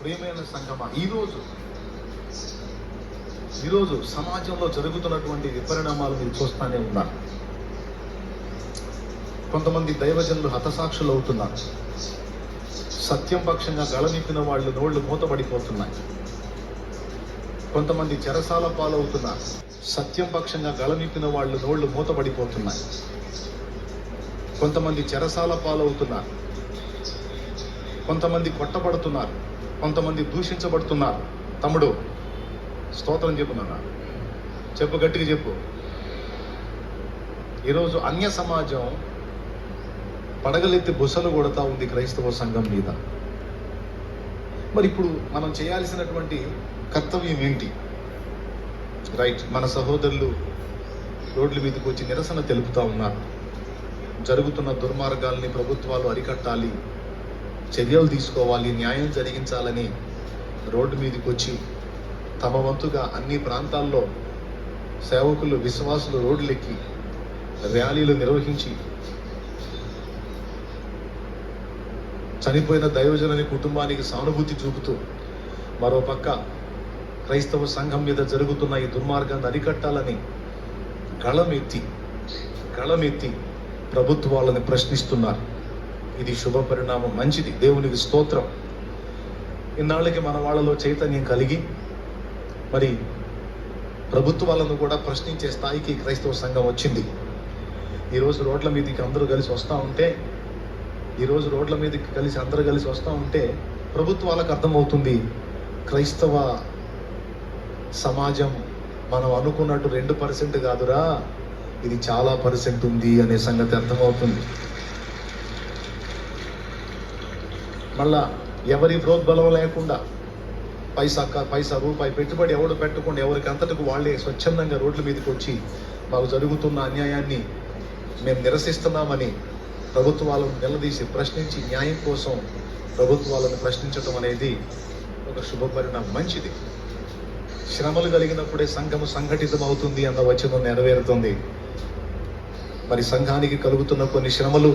ప్రియమైన సంగమ ఈరోజు ఈరోజు సమాజంలో జరుగుతున్నటువంటి విపరిణామాలు మీరు చూస్తూనే ఉన్నారు. కొంతమంది దైవజనులు హతసాక్షులు అవుతున్నారు. సత్యం పక్షంగా గళనిప్పిన వాళ్ళు నోళ్ళు మూతపడిపోతున్నాయి కొంతమంది చెరసాల పాలవుతున్నారు. సత్యం పక్షంగా గళనిప్పిన వాళ్ళు నోళ్ళు మూతపడిపోతున్నాయి కొంతమంది చెరసాల పాలవుతున్నారు. కొంతమంది కొట్టబడుతున్నారు. కొంతమంది దూషించబడుతున్నారు. తమ్ముడు స్తోత్రం చెప్పు నాన్న. చెప్పు గట్టిగా చెప్పు. ఈరోజు అన్య సమాజం పడగలెత్తి బుసలు కొడతా ఉంది క్రైస్తవ సంఘం మీద. మరి ఇప్పుడు మనం చేయాల్సినటువంటి కర్తవ్యం ఏంటి? రైట్ మన సహోదరులు రోడ్ల మీదకి వచ్చి నిరసన తెలుపుతా ఉన్నారు. జరుగుతున్న దుర్మార్గాల్ని ప్రభుత్వాలు అరికట్టాలి. చర్యలు తీసుకోవాలి న్యాయం జరిగించాలని రోడ్డు మీదకి వచ్చి తమ వంతుగా అన్ని ప్రాంతాల్లో సేవకులు విశ్వాసులు రోడ్లెక్కి ర్యాలీలు నిర్వహించి చనిపోయిన దైవజనుని కుటుంబానికి సానుభూతి చూపుతూ మరోపక్క క్రైస్తవ సంఘం మీద జరుగుతున్న ఈ దుర్మార్గాన్ని అరికట్టాలని గళమెత్తి గళమెత్తి ప్రభుత్వాలను ప్రశ్నిస్తున్నారు. ఇది శుభ పరిణామం మంచిది. దేవునికి స్తోత్రం. ఇన్నాళ్ళకి మన వాళ్ళలో చైతన్యం కలిగి మరి ప్రభుత్వాలను కూడా ప్రశ్నించే స్థాయికి క్రైస్తవ సంఘం వచ్చింది. ఈరోజు రోడ్ల మీదకి అందరూ కలిసి వస్తూ ఉంటే ఈరోజు రోడ్ల మీదకి కలిసి అందరూ కలిసి వస్తూ ఉంటే ప్రభుత్వాలకు అర్థమవుతుంది క్రైస్తవ సమాజం మనం అనుకున్నట్టు రెండు పర్సెంట్ కాదురా ఇది చాలా పర్సెంట్ ఉంది అనే సంగతి అర్థమవుతుంది. మళ్ళా ఎవరి ప్రోద్బలం లేకుండా పైసా పైసా రూపాయి పెట్టుబడి ఎవడు పెట్టకుండా ఎవరికి అంతటికి వాళ్ళే స్వచ్ఛందంగా రోడ్ల మీదకి వచ్చి మాకు జరుగుతున్న అన్యాయాన్ని మేము నిరసిస్తున్నామని ప్రభుత్వాలను నిలదీసి ప్రశ్నించి న్యాయం కోసం ప్రభుత్వాలను ప్రశ్నించడం అనేది ఒక శుభ పరిణామం మంచిది. శ్రమలు కలిగినప్పుడే సంఘము సంఘటితమవుతుంది అన్న వచనం నెరవేరుతుంది. మరి సంఘానికి కలుగుతున్న కొన్ని శ్రమలు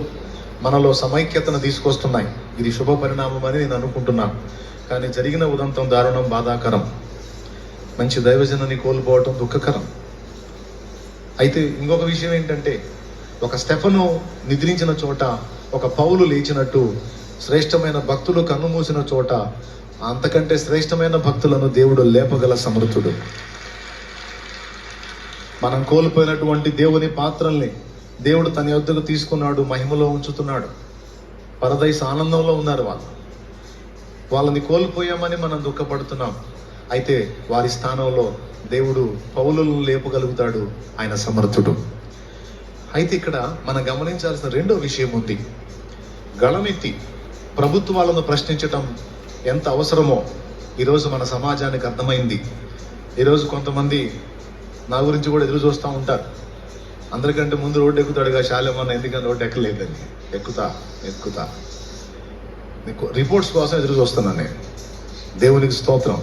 మనలో సమైక్యతను తీసుకొస్తున్నాయి. ఇది శుభ పరిణామం అని నేను అనుకుంటున్నాను కానీ జరిగిన ఉదంతం దారుణం బాధాకరం. మంచి దైవజనాన్ని కోల్పోవటం దుఃఖకరం. అయితే ఇంకొక విషయం ఏంటంటే ఒక స్టెఫను నిద్రించిన చోట ఒక పౌలు లేచినట్టు శ్రేష్టమైన భక్తులు కన్నుమూసిన చోట అంతకంటే శ్రేష్టమైన భక్తులను దేవుడు లేపగల సమర్థుడు. మనం కోల్పోయినటువంటి దేవుని పాత్రల్ని దేవుడు తన యొద్దకు తీసుకున్నాడు మహిమలో ఉంచుతున్నాడు. పరదైస్ ఆనందంలో ఉన్నారు వాళ్ళు. వాళ్ళని కోల్పోయామని మనం దుఃఖపడుతున్నాం. అయితే వారి స్థానంలో దేవుడు పౌలులను లేపగలుగుతాడు ఆయన సమర్థుడు. అయితే ఇక్కడ మనం గమనించాల్సిన రెండో విషయం ఉంది. గళమెత్తి ప్రభుత్వాలను ప్రశ్నించటం ఎంత అవసరమో ఈరోజు మన సమాజానికి అర్థమైంది. ఈరోజు కొంతమంది నా గురించి కూడా ఎదురు చూస్తూ ఉంటారు. అందరికంటే ముందు రోడ్డు ఎక్కుతాడుగా శాలేమన్న ఎందుకంటే రోడ్డు ఎక్కలేదని ఎక్కుతా ఎక్కుతా. నీకు రిపోర్ట్స్ కోసం ఎదురు చూస్తున్నాను నేను. దేవునికి స్తోత్రం.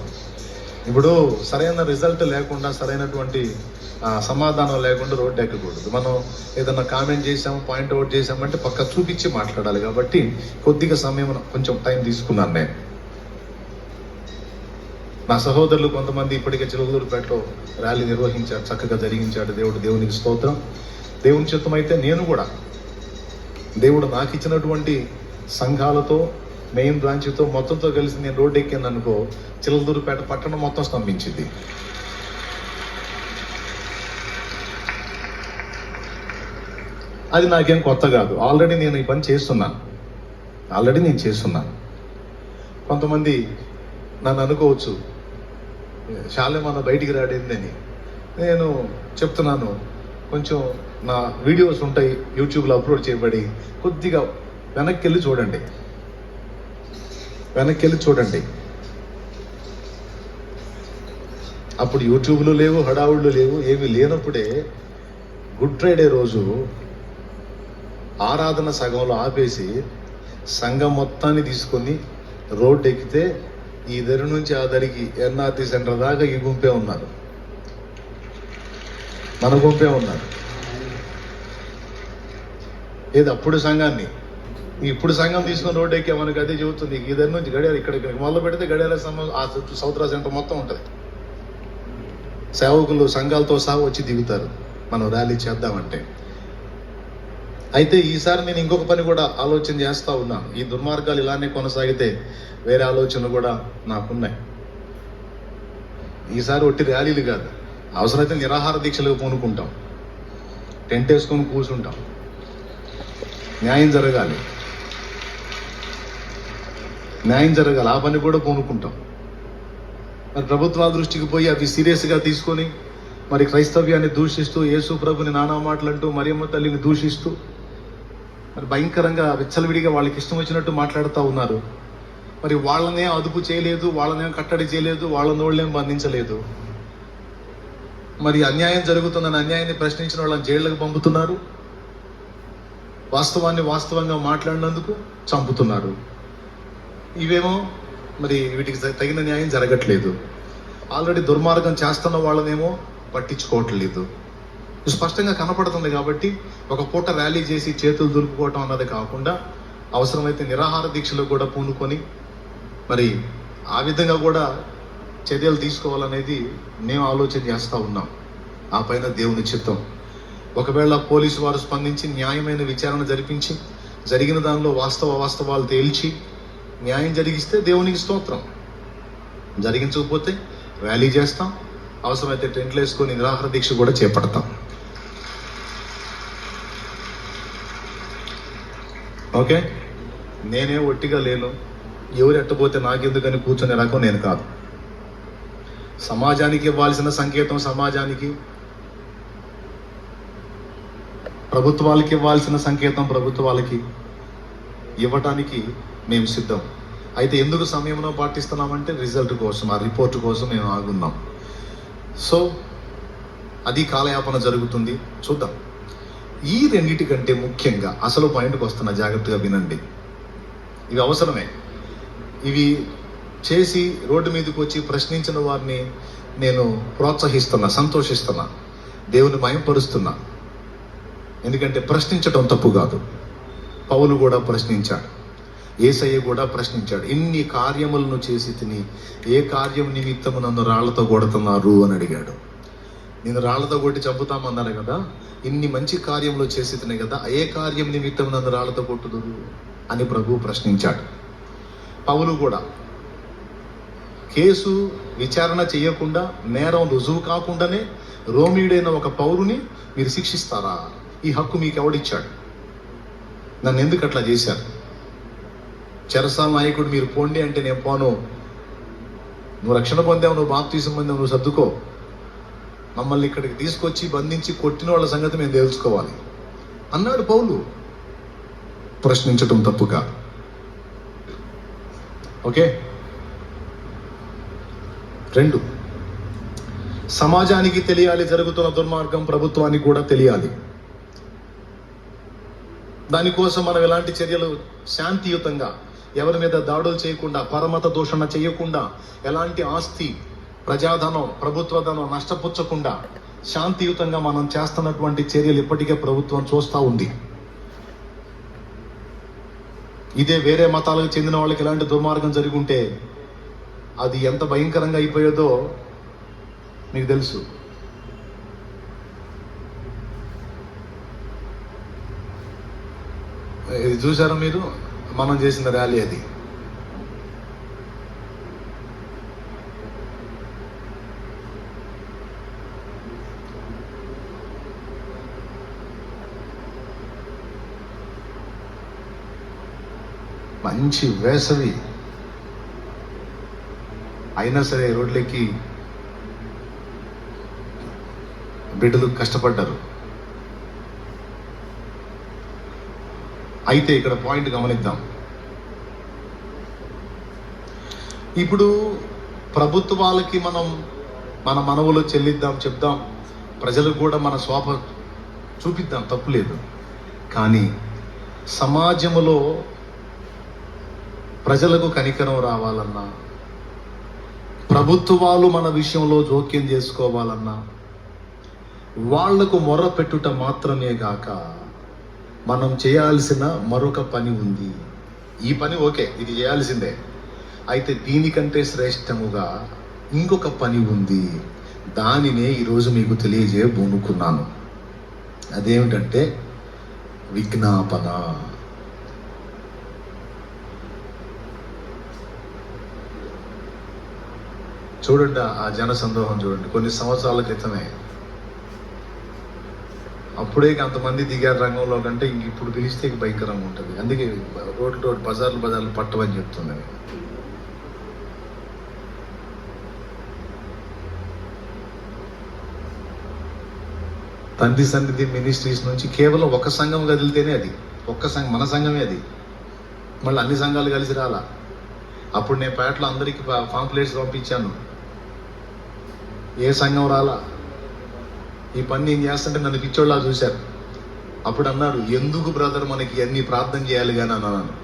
ఇప్పుడు సరైన రిజల్ట్ లేకుండా సరైనటువంటి సమాధానం లేకుండా రోడ్డు ఎక్కకూడదు. మనం ఏదన్నా కామెంట్ చేసాము పాయింట్ అవుట్ చేసామంటే పక్క చూపించి మాట్లాడాలి. కాబట్టి కొద్దిగా సమయం కొంచెం టైం తీసుకున్నాను నేను. నా సహోదరులు కొంతమంది ఇప్పటికే చిలుగుదూరుపేటలో ర్యాలీ నిర్వహించారు చక్కగా జరిగించాడు. దేవుడు దేవునికి స్తోత్రం. దేవుని చిత్తం అయితే నేను కూడా దేవుడు నాకు ఇచ్చినటువంటి సంఘాలతో మెయిన్ బ్రాంచ్తో మొత్తంతో కలిసి నేను రోడ్డు ఎక్కాను అనుకో చిలదూరుపేట పట్టణం మొత్తం స్తంభించింది. అది నాకేం కొత్త కాదు. ఆల్రెడీ నేను ఈ పని చేస్తున్నాను. ఆల్రెడీ నేను చేస్తున్నాను. కొంతమంది నన్ను అనుకోవచ్చు శాలేమన్న బయటికి రాడేందని నేను చెప్తున్నాను. కొంచెం నా వీడియోస్ ఉంటాయి యూట్యూబ్లో అప్లోడ్ చేయబడి కొద్దిగా వెనక్కి వెళ్ళి చూడండి. వెనక్కి వెళ్ళి చూడండి. అప్పుడు యూట్యూబ్లు లేవు హడావుళ్ళు లేవు ఏమి లేనప్పుడే గుడ్ ఫ్రైడే రోజు ఆరాధన సగంలో ఆపేసి సంఘం మొత్తాన్ని తీసుకొని రోడ్డు ఎక్కితే ఈ దరి నుంచి ఆ దరికి ఎన్ఆర్టీ సెంటర్ దాకా ఈ గుంపే ఉన్నారు. మన గుంపే ఉన్నారు. ఏది అప్పుడు సంఘాన్ని? ఇప్పుడు సంఘం తీసుకుని రోడ్డు ఎక్కే మనకి అదే చెబుతుంది. ఇద్దరి నుంచి గడియార ఇక్కడ ఇక్కడికి మొదలు పెడితే గడియార సంఘం ఆ సౌత్రా సెంటర్ మొత్తం ఉంటుంది. సేవకులు సంఘాలతో సహా వచ్చి దిగుతారు. మనం ర్యాలీ చేద్దామంటే. అయితే ఈసారి నేను ఇంకొక పని కూడా ఆలోచన చేస్తూ ఉన్నాను. ఈ దుర్మార్గాలు ఇలానే కొనసాగితే వేరే ఆలోచనలు కూడా నాకున్నాయి. ఈసారి ఒట్టి ర్యాలీలు కాదు అవసరమైతే నిరాహార దీక్షలకు పూనుకుంటాం. టెంట్ వేసుకొని కూర్చుంటాం. న్యాయం జరగాలి. న్యాయం జరగాలి. ఆ పని కూడా పూనుకుంటాం. మరి ప్రభుత్వాల దృష్టికి పోయి అవి సీరియస్గా తీసుకొని మరి క్రైస్తవ్యాన్ని దూషిస్తూ యేసు ప్రభుని నానా మాటలంటూ మరియమ్మ తల్లిని దూషిస్తూ మరి భయంకరంగా విచ్చలవిడిగా వాళ్ళకి ఇష్టం వచ్చినట్టు మాట్లాడుతూ ఉన్నారు. మరి వాళ్ళనే అదుపు చేయలేదు వాళ్ళనే కట్టడి చేయలేదు వాళ్ళ వాళ్ళేం బంధించలేదు. మరి అన్యాయం జరుగుతుందని అన్యాయాన్ని ప్రశ్నించిన వాళ్ళని జైళ్ళకు పంపుతున్నారు. వాస్తవాన్ని వాస్తవంగా మాట్లాడినందుకు చంపుతున్నారు. ఇవేమో మరి వీటికి తగిన న్యాయం జరగట్లేదు. ఆల్రెడీ దుర్మార్గం చేస్తున్న వాళ్ళనేమో పట్టించుకోవట్లేదు. స్పష్టంగా కనపడుతుంది కాబట్టి ఒక పూట ర్యాలీ చేసి చేతులు దులుపుకోవటం అన్నది కాకుండా అవసరమైతే నిరాహార దీక్షలు కూడా పూనుకొని మరి ఆ విధంగా కూడా చర్యలు తీసుకోవాలనేది మేము ఆలోచన చేస్తూ ఉన్నాం. ఆ పైన దేవుని చిత్తం. ఒకవేళ పోలీసు వారు స్పందించి న్యాయమైన విచారణ జరిపించి జరిగిన దానిలో వాస్తవ వాస్తవాలు తేల్చి న్యాయం జరిగిస్తే దేవునికి స్తోత్రం. జరిగించకపోతే ర్యాలీ చేస్తాం. అవసరమైతే టెంట్లు వేసుకొని నిరాహార దీక్ష కూడా చేపడతాం. ఓకే? నేనే ఒట్టిగా లేను. ఎవరు ఎట్టపోతే నాకెందుకని కూర్చునే రకం నేను కాదు. సమాజానికి ఇవ్వాల్సిన సంకేతం సమాజానికి. ప్రభుత్వాలకి ఇవ్వాల్సిన సంకేతం ప్రభుత్వాలకి ఇవ్వటానికి మేము సిద్ధం. అయితే ఎందుకు సమయంలో పాటిస్తున్నామంటే రిజల్ట్ కోసం ఆ రిపోర్ట్ కోసం మేము ఆగున్నాం. సో అది కాలయాపన జరుగుతుంది. చూద్దాం. ఈ రెండిటి కంటే ముఖ్యంగా అసలు పాయింట్కి వస్తున్న జాగ్రత్తగా వినండి. ఇవి అవసరమే. ఇవి చేసి రోడ్డు మీదకి వచ్చి ప్రశ్నించిన వారిని నేను ప్రోత్సహిస్తున్నా సంతోషిస్తున్నా దేవుని మయంపరుస్తున్నా. ఎందుకంటే ప్రశ్నించడం తప్పు కాదు. పౌలు కూడా ప్రశ్నించాడు. ఏసయ్య కూడా ప్రశ్నించాడు. ఇన్ని కార్యములను చేసి తిని ఏ కార్యం నిమిత్తము నన్ను రాళ్ళతో కొడుతున్నారు అని అడిగాడు. నేను రాళ్ళతో కొట్టి చంపుతామన్నాను కదా? ఇన్ని మంచి కార్యములు చేసి కదా? ఏ కార్యం నిమిత్తం నన్ను రాళ్ళతో కొట్టుదురు అని ప్రభు ప్రశ్నించాడు. పౌలు కూడా కేసు విచారణ చేయకుండా నేరం రుజువు కాకుండానే రోమియుడైన ఒక పౌరుని మీరు శిక్షిస్తారా? ఈ హక్కు మీకు ఎవడిచ్చాడు నన్ను ఎందుకు అట్లా చేశారు? చెరసాల నాయకుడు మీరు పోండి అంటే నేను పోను. నువ్వు రక్షణ పొందావు నువ్వు బాప్తీసం పొందావు నువ్వు సర్దుకో. మమ్మల్ని ఇక్కడికి తీసుకొచ్చి బంధించి కొట్టిన వాళ్ళ సంగతి మేము తెలుసుకోవాలి అన్నాడు పౌలు. ప్రశ్నించటం తప్పుగా. ఓకే? రెండు. సమాజానికి తెలియాలి జరుగుతున్న దుర్మార్గం ప్రభుత్వానికి కూడా తెలియాలి. దానికోసం మనం ఎలాంటి చర్యలు శాంతియుతంగా ఎవరి మీద దాడులు చేయకుండా పరమత దూషణ చేయకుండా ఎలాంటి ఆస్తి ప్రజాధనం ప్రభుత్వ ధనం నష్టపుచ్చకుండా శాంతియుతంగా మనం చేస్తున్నటువంటి చర్యలు ఇప్పటికే ప్రభుత్వం చూస్తూ ఉంది. ఇదే వేరే మతాలకు చెందిన వాళ్ళకి ఎలాంటి దుర్మార్గం జరిగి ఉంటే అది ఎంత భయంకరంగా అయిపోయేదో మీకు తెలుసు. ఇది చూసారా మీరు? మనం చేసిన ర్యాలీ అది. మంచి వేసవి అయినా సరే రోడ్లెక్కి బిడ్డలు కష్టపడ్డారు. అయితే ఇక్కడ పాయింట్ గమనిద్దాం. ఇప్పుడు ప్రభుత్వాలకి మనం మన మనవులు చెల్లిద్దాం చెప్దాం. ప్రజలకు కూడా మన స్వాప చూపిద్దాం తప్పులేదు కానీ సమాజంలో ప్రజలకు కనికరం రావాలన్నా ప్రభుత్వాలు మన విషయంలో జోక్యం చేసుకోవాలన్నా వాళ్ళకు మొర పెట్టుట మాత్రమే గాక మనం చేయాల్సిన మరొక పని ఉంది. ఈ పని ఓకే ఇది చేయాల్సిందే. అయితే దీనికంటే శ్రేష్టముగా ఇంకొక పని ఉంది. దానినే ఈరోజు మీకు తెలియజేయబోనుకున్నాను. అదేమిటంటే విజ్ఞాపన. చూడండి ఆ- జన సందోహం చూడండి. కొన్ని సంవత్సరాల క్రితమే. అప్పుడే అంతమంది దిగారు రంగంలో కంటే ఇంక ఇప్పుడు పిలిస్తే భయంకరంగా ఉంటుంది. అందుకే రోడ్డు రోడ్డు బజార్లు బజార్లు పట్టవని చెప్తున్నాను తండ్రి సన్నిధి మినిస్ట్రీస్ నుంచి కేవలం ఒక సంఘం కదిలితేనే అది. ఒక్క సంఘం మన సంఘమే అది. మళ్ళీ అన్ని సంఘాలు కలిసి రాలా. అప్పుడు నేను పేటలో అందరికి పాంప్లెట్స్ పంపించాను. ఏ సంఘం రాలా? ఈ పని నేను చేస్తుంటే నన్ను పిచ్చోళ్ళ చూశారు. అప్పుడు అన్నారు ఎందుకు బ్రదర్ మనకి అన్ని ప్రార్థన చేయాలి కానీ అని అన్నాను.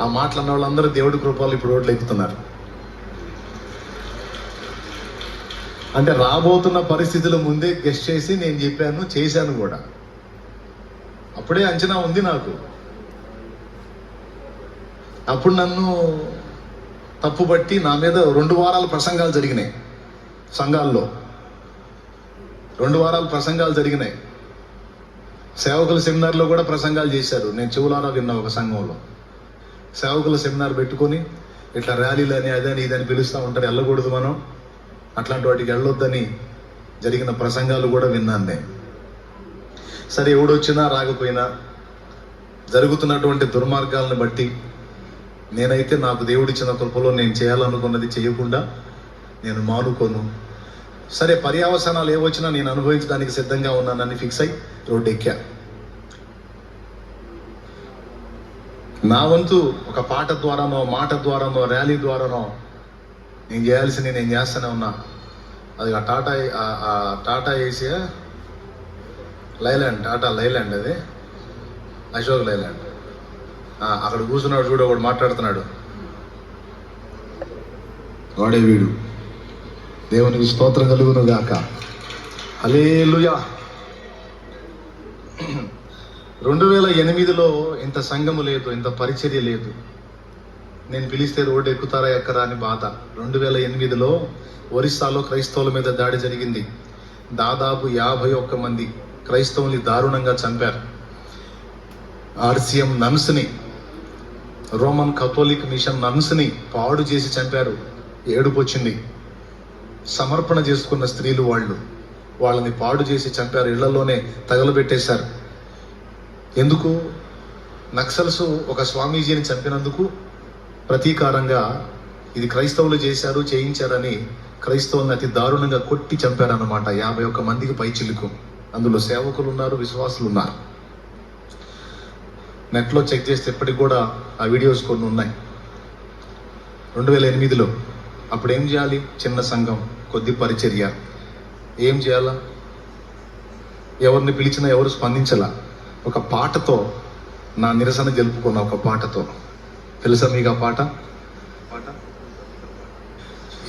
ఆ మాటలు అన్న వాళ్ళందరూ దేవుడి కృపాలు ఇప్పుడు రోడ్లు ఎక్కుతున్నారు. అంటే రాబోతున్న పరిస్థితుల ముందే గెస్ట్ చేసి నేను చెప్పాను చేశాను కూడా. అప్పుడే అంచనా ఉంది నాకు. అప్పుడు నన్ను తప్పుబట్టి నా మీద రెండు వారాల ప్రసంగాలు జరిగినాయి సంఘాల్లో. రెండు వారాల ప్రసంగాలు జరిగినాయి. సేవకుల సెమినార్లో కూడా ప్రసంగాలు చేశారు. నేను చెవులారా విన్నా ఒక సంఘంలో. సేవకుల సెమినార్ పెట్టుకొని ఇట్లా ర్యాలీలని అదని ఇదని పిలుస్తూ ఉంటారు. వెళ్ళకూడదు మనం. అట్లాంటి వాటికి వెళ్ళొద్దని జరిగిన ప్రసంగాలు కూడా విన్నాను నేను. సరే ఎవడొచ్చినా రాకపోయినా జరుగుతున్నటువంటి దుర్మార్గాలను బట్టి నేనైతే నాకు దేవుడిచ్చిన కృపలో నేను చేయాలనుకున్నది చేయకుండా నేను మానుకోను. సరే పర్యావసనాలు ఏవచ్చినా నేను అనుభవించడానికి సిద్ధంగా ఉన్నానని ఫిక్స్ అయి రోడ్డు ఎక్కా నా వంతు ఒక పాట ద్వారానో మాట ద్వారానో ర్యాలీ ద్వారానో నేను చేయాల్సింది నేను చేస్తూనే ఉన్నా. అది ఆ టాటా ఆ- Tata Asia? Leyland Tata Leyland అది. అశోక్ లైలాండ్. అక్కడ కూర్చున్నాడు చూడు ఒకడు మాట్లాడుతున్నాడు. వాడే వీడు. దేవునికి స్తోత్రం కలుగును గాక హలేలుయా రెండు వేల ఎనిమిదిలో ఇంత సంఘము లేదు ఇంత పరిచర్య లేదు. నేను పిలిస్తే రోడ్డు ఎక్కుతారా ఎక్కరా అని బాధ. రెండు వేల ఎనిమిదిలో ఒరిస్సాలో క్రైస్తవుల మీద దాడి జరిగింది. దాదాపు యాభై ఒక్క మంది క్రైస్తవుల్ని దారుణంగా చంపారు. ఆర్సిఎం నన్స్ని రోమన్ కథోలిక్ మిషన్ నన్స్ని పాడు చేసి చంపారు. ఏడుపు వచ్చింది సమర్పణ చేసుకున్న స్త్రీలు వాళ్ళు వాళ్ళని పాడు చేసి చంపారు. ఇళ్ళలోనే తగలబెట్టేశారు. ఎందుకు? నక్సల్స్ ఒక స్వామీజీని చంపినందుకు ప్రతీకారంగా ఇది క్రైస్తవులు చేశారు చేయించారని క్రైస్తవులను అతి దారుణంగా కొట్టి చంపారన్నమాట యాభై ఒక్క మందికి పైచిలుకు అందులో సేవకులు ఉన్నారు విశ్వాసులు ఉన్నారు నెట్లో చెక్ చేస్తే ఇప్పటికి కూడా ఆ వీడియోస్ కొన్ని ఉన్నాయి. రెండు వేల ఎనిమిదిలో అప్పుడు ఏం చేయాలి? చిన్న సంఘం కొద్ది పరిచర్య. ఏం చేయాలా? ఎవరిని పిలిచినా ఎవరు స్పందించాల? ఒక పాటతో నా నిరసన గెలుపుకున్న ఒక పాటతో. తెలుసా మీకు ఆ పాట పాట?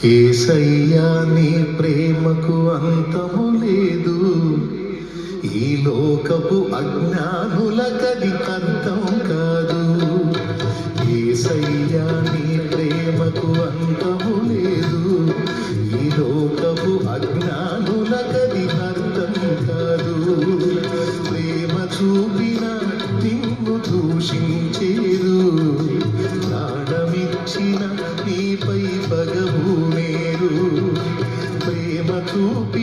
ఏసయ్యా నీ ప్రేమకు అంతము లేదు. ఈ లోకపు అజ్ఞానులకది అంతం కాదు. ఏసయ్యా నీ ప్రేమకు అంతము లేదు. ఈ లోకపు అజ్ఞానులకది అర్థం కాదు. ప్రేమ చూపిన నిన్ను దూషించేరు ప్రాణమిచ్చిన నీపై పగవు మేరు ప్రేమ చూపి